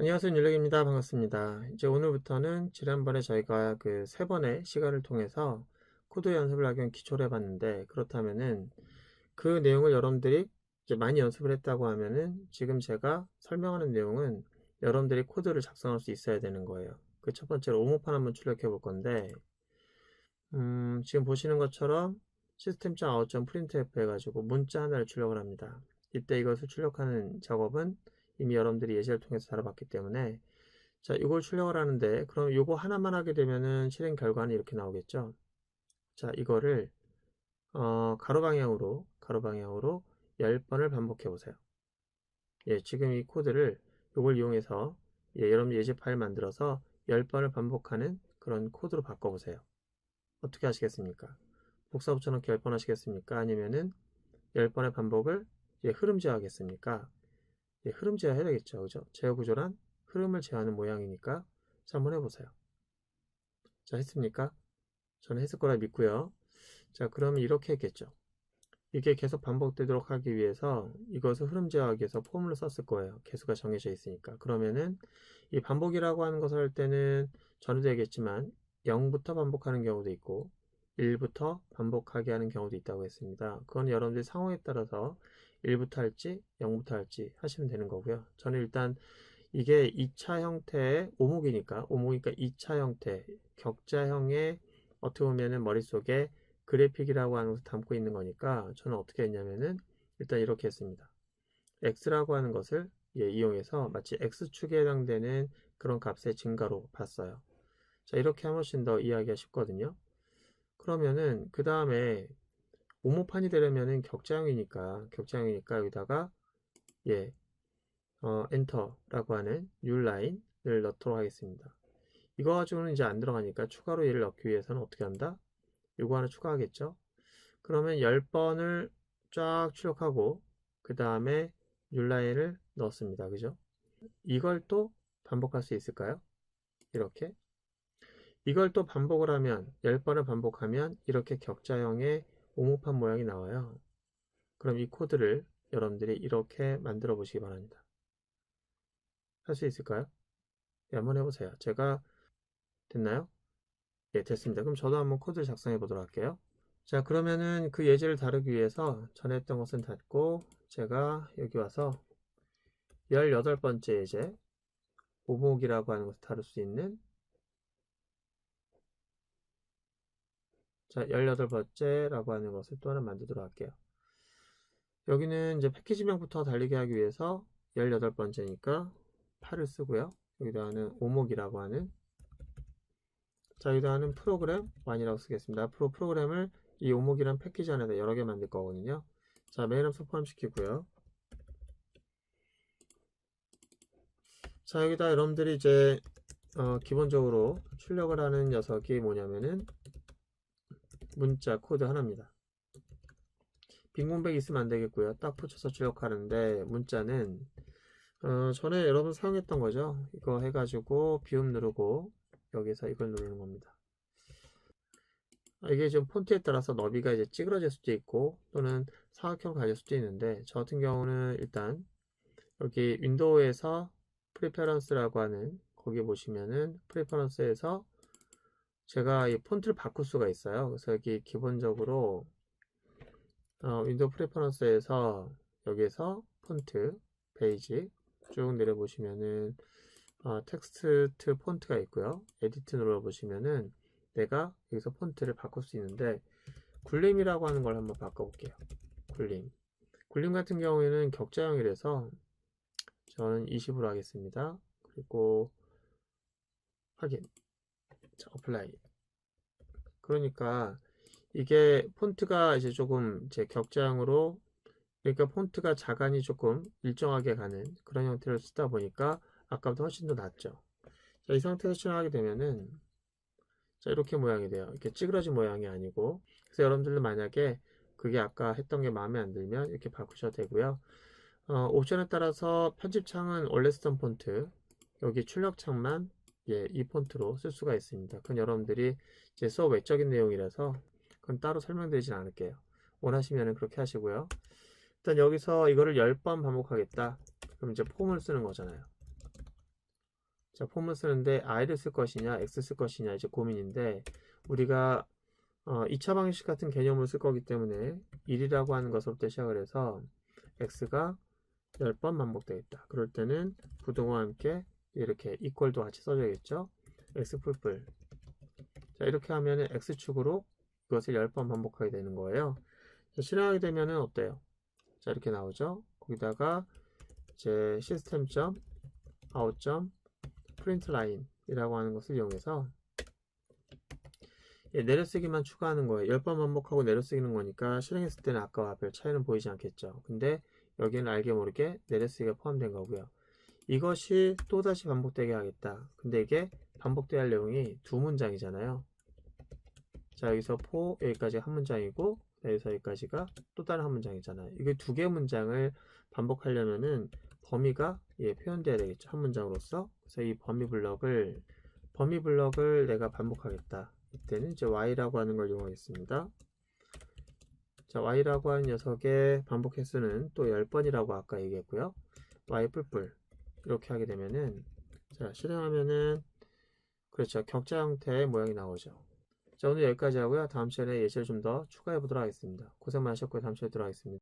안녕하세요. 윤력입니다. 반갑습니다. 이제 오늘부터는 지난번에 저희가 그 세 번의 시간을 통해서 코드 연습을 하기 기초를 해봤는데 그렇다면은 그 내용을 여러분들이 이제 많이 연습을 했다고 하면은 지금 제가 설명하는 내용은 여러분들이 코드를 작성할 수 있어야 되는 거예요. 그 첫 번째로 오모판 한번 출력해 볼 건데 음, 지금 보시는 것처럼 시스템.out.printf 해가지고 문자 하나를 출력을 합니다. 이때 이것을 출력하는 작업은 이미 여러분들이 예제를 통해서 다뤄봤기 때문에. 자 이걸 출력을 하는데 그럼 이거 하나만 하게 되면은 실행 결과는 이렇게 나오겠죠? 자 이거를 어, 가로 방향으로 가로 방향으로 10번을 반복해 보세요. 예 지금 이 코드를 이걸 이용해서 예, 여러분 예제 파일 만들어서 10번을 반복하는 그런 코드로 바꿔 보세요. 어떻게 하시겠습니까? 복사 붙여넣기 10번 하시겠습니까? 아니면은 10번의 반복을 예, 흐름 제어하겠습니까 예, 흐름 제어해야 되겠죠. 그죠? 제어 구조란 흐름을 제어하는 모양이니까 자, 한번 해보세요. 자, 했습니까? 저는 했을 거라 믿고요. 자, 그러면 이렇게 했겠죠. 이게 계속 반복되도록 하기 위해서 이것을 흐름 제어하기 위해서 폼을 썼을 거예요. 개수가 정해져 있으니까. 그러면은 이 반복이라고 하는 것을 할 때는 전에도 얘기했지만 0부터 반복하는 경우도 있고 1부터 반복하게 하는 경우도 있다고 했습니다. 그건 여러분들 상황에 따라서 1부터 할지 0부터 할지 하시면 되는 거고요. 저는 일단 이게 2차 형태의 오목이니까 오목이니까 2차 형태 격자형의 어떻게 보면은 머릿속에 그래픽이라고 하는 것을 담고 있는 거니까 저는 어떻게 했냐면은 일단 이렇게 했습니다. x라고 하는 것을 예, 이용해서 마치 x축에 해당되는 그런 값의 증가로 봤어요. 자 이렇게 하면 훨씬 더 이해하기가 쉽거든요. 그러면은 그 다음에 오모판이 되려면은 격자형이니까 격자형이니까 여기다가 예 어, 엔터라고 하는 뉴라인을 넣도록 하겠습니다. 이거 가지고는 이제 안 들어가니까 추가로 얘를 넣기 위해서는 어떻게 한다? 이거 하나 추가하겠죠? 그러면 10번을 쫙 출력하고 그 다음에 뉴라인을 넣었습니다. 그죠? 이걸 또 반복할 수 있을까요? 이렇게 이걸 또 반복을 하면 10번을 반복하면 이렇게 격자형의 오목판 모양이 나와요. 그럼 이 코드를 여러분들이 이렇게 만들어 보시기 바랍니다. 할 수 있을까요? 네, 한번 해보세요. 제가 됐나요? 예, 됐습니다. 그럼 저도 한번 코드를 작성해 보도록 할게요. 자, 그러면은 그 예제를 다루기 위해서 전에 했던 것은 닫고 제가 여기 와서 18번째 예제 오목이라고 하는 것을 다룰 수 있는 자, 18번째라고 하는 것을 또 하나 만들도록 할게요. 여기는 이제 패키지명부터 달리게 하기 위해서 18번째니까 8을 쓰고요. 여기다가는 오목이라고 하는 자, 여기다가는 프로그램 1이라고 쓰겠습니다. 앞으로 프로그램을 이 오목이란 패키지 안에다 여러 개 만들 거거든요. 자, 메인 함수 포함시키고요. 자, 여기다 여러분들이 이제 어, 기본적으로 출력을 하는 녀석이 뭐냐면은 문자 코드 하나입니다. 빈 공백 있으면 안 되겠고요. 딱 붙여서 출력하는데 문자는 어, 전에 여러분 사용했던 거죠. 이거 해가지고 비움 누르고 여기서 이걸 누르는 겁니다. 아, 이게 좀 폰트에 따라서 너비가 이제 찌그러질 수도 있고 또는 사각형 가질 수도 있는데 저 같은 경우는 일단 여기 윈도우에서 프리페런스라고 하는 거기 보시면은 프리페런스에서 제가 이 폰트를 바꿀 수가 있어요. 그래서 여기 기본적으로 어, 윈도우 프레퍼런스에서 여기에서 폰트 페이지 쭉 내려보시면은 어, 텍스트 폰트가 있고요. 에디트 눌러보시면은 내가 여기서 폰트를 바꿀 수 있는데 굴림이라고 하는 걸 한번 바꿔볼게요. 굴림. 굴림 같은 경우에는 격자형이라서 저는 20으로 하겠습니다. 그리고 확인. 자, 어플라이. 그러니까 이게 폰트가 이제 조금 제 격자형으로 그러니까 폰트가 자간이 조금 일정하게 가는 그런 형태를 쓰다 보니까 아까보다 훨씬 더 낫죠. 자, 이 상태에서 실행하게 되면은 자, 이렇게 모양이 돼요. 이렇게 찌그러진 모양이 아니고 그래서 여러분들도 만약에 그게 아까 했던 게 마음에 안 들면 이렇게 바꾸셔도 되고요. 어, 옵션에 따라서 편집창은 원래 쓰던 폰트 여기 출력창만 예, 이 폰트로 쓸 수가 있습니다. 그건 여러분들이 이제 수업 외적인 내용이라서 그건 따로 설명드리진 않을게요. 원하시면 그렇게 하시고요. 일단 여기서 이거를 10번 반복하겠다. 그럼 이제 폼을 쓰는 거잖아요. 자, 폼을 쓰는데 i를 쓸 것이냐, x 쓸 것이냐 이제 고민인데 우리가 어, 2차 방식 같은 개념을 쓸 거기 때문에 1이라고 하는 것으로부터 시작을 해서 x가 10번 반복되겠다. 그럴 때는 부동호와 함께 이렇게 이퀄도 같이 써줘야겠죠. x 뿔뿔. 자, 이렇게 하면은 x축으로 이것을 10번 반복하게 되는 거예요. 자, 실행하게 되면은 어때요? 자, 이렇게 나오죠. 거기다가 이제 시스템 점 아웃 점 프린트 라인이라고 하는 것을 이용해서 예, 내려쓰기만 추가하는 거예요. 10번 반복하고 내려쓰기는 거니까 실행했을 때는 아까와 별 차이는 보이지 않겠죠. 근데 여기는 알게 모르게 내려쓰기가 포함된 거고요. 이것이 또다시 반복되게 하겠다. 근데 이게 반복돼야 할 내용이 두 문장이잖아요. 자, 여기서 포 여기까지 한 문장이고 여기서 여기까지가 또 다른 한 문장이잖아요. 이게 두 개 문장을 반복하려면은 범위가 예, 표현돼야 되겠죠. 한 문장으로서. 그래서 이 범위 블럭을 범위 블럭을 내가 반복하겠다. 이때는 이제 y라고 하는 걸 이용하겠습니다. 자, y라고 하는 녀석의 반복 횟수는 또 10번이라고 아까 얘기했고요. y 뿔뿔 이렇게 하게 되면은 자, 실행하면은 그렇죠. 격자 형태의 모양이 나오죠. 자, 오늘 여기까지 하고요. 다음 시간에 예시를 좀 더 추가해 보도록 하겠습니다. 고생 많으셨고요. 다음 시간에 들어가겠습니다.